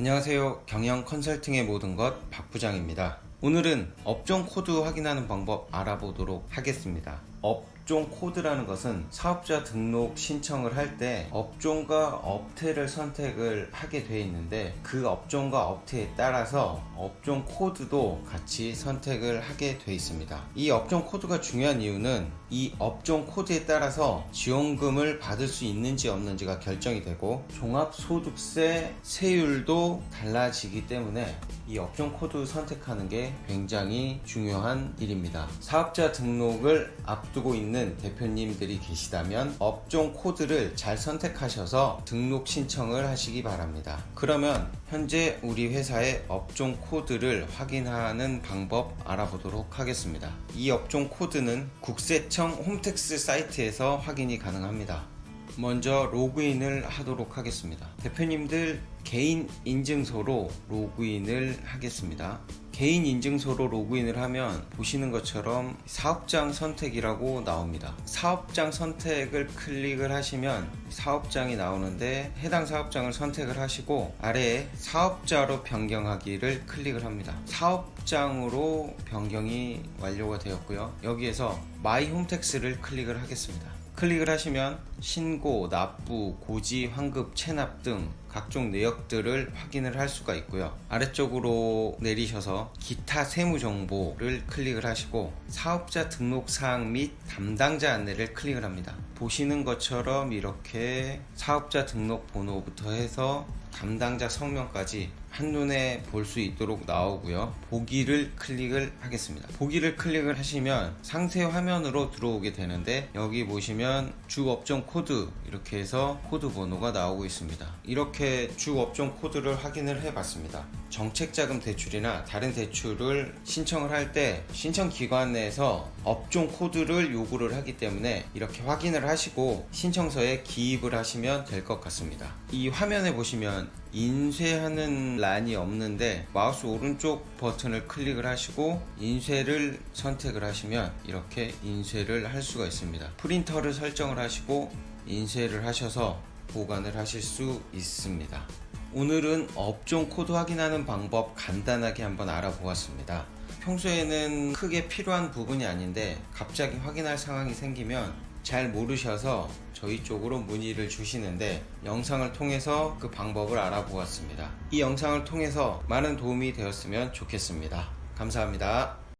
안녕하세요. 경영 컨설팅의 모든 것 박부장입니다. 오늘은 업종 코드 확인하는 방법 알아보도록 하겠습니다. 업 종 코드라는 것은 사업자 등록 신청을 할 때 업종과 업태를 선택을 하게 되어 있는데 그 업종과 업태에 따라서 업종 코드도 같이 선택을 하게 되어 있습니다. 이 업종 코드가 중요한 이유는 이 업종 코드에 따라서 지원금을 받을 수 있는지 없는지가 결정이 되고 종합소득세 세율도 달라지기 때문에 이 업종 코드 선택하는 게 굉장히 중요한 일입니다. 사업자 등록을 앞두고 있는 대표님들이 계시다면 업종 코드를 잘 선택하셔서 등록 신청을 하시기 바랍니다. 그러면 현재 우리 회사의 업종 코드를 확인하는 방법 알아보도록 하겠습니다. 이 업종 코드는 국세청 홈택스 사이트에서 확인이 가능합니다. 먼저 로그인을 하도록 하겠습니다. 대표님들 개인 인증서로 로그인을 하겠습니다. 개인 인증서로 로그인을 하면 보시는 것처럼 사업장 선택이라고 나옵니다. 사업장 선택을 클릭을 하시면 사업장이 나오는데 해당 사업장을 선택을 하시고 아래에 사업자로 변경하기를 클릭을 합니다. 사업장으로 변경이 완료가 되었고요. 여기에서 마이 홈택스를 클릭을 하겠습니다. 클릭을 하시면 신고, 납부, 고지, 환급, 체납 등 각종 내역들을 확인을 할 수가 있고요. 아래쪽으로 내리셔서 기타 세무 정보를 클릭을 하시고 사업자 등록 사항 및 담당자 안내를 클릭을 합니다. 보시는 것처럼 이렇게 사업자 등록 번호부터 해서 담당자 성명까지 한눈에 볼 수 있도록 나오고요. 보기를 클릭을 하겠습니다. 보기를 클릭을 하시면 상세 화면으로 들어오게 되는데 여기 보시면 주 업종 코드 이렇게 해서 코드 번호가 나오고 있습니다. 이렇게 주 업종 코드를 확인을 해 봤습니다. 정책자금 대출이나 다른 대출을 신청을 할 때 신청 기관 내에서 업종 코드를 요구를 하기 때문에 이렇게 확인을 하시고 신청서에 기입을 하시면 될 것 같습니다. 이 화면에 보시면 인쇄하는 란이 없는데 마우스 오른쪽 버튼을 클릭을 하시고 인쇄를 선택을 하시면 이렇게 인쇄를 할 수가 있습니다. 프린터를 설정을 하시고 인쇄를 하셔서 보관을 하실 수 있습니다. 오늘은 업종 코드 확인하는 방법 간단하게 한번 알아보았습니다. 평소에는 크게 필요한 부분이 아닌데 갑자기 확인할 상황이 생기면 잘 모르셔서 저희 쪽으로 문의를 주시는데 영상을 통해서 그 방법을 알아보았습니다. 이 영상을 통해서 많은 도움이 되었으면 좋겠습니다. 감사합니다.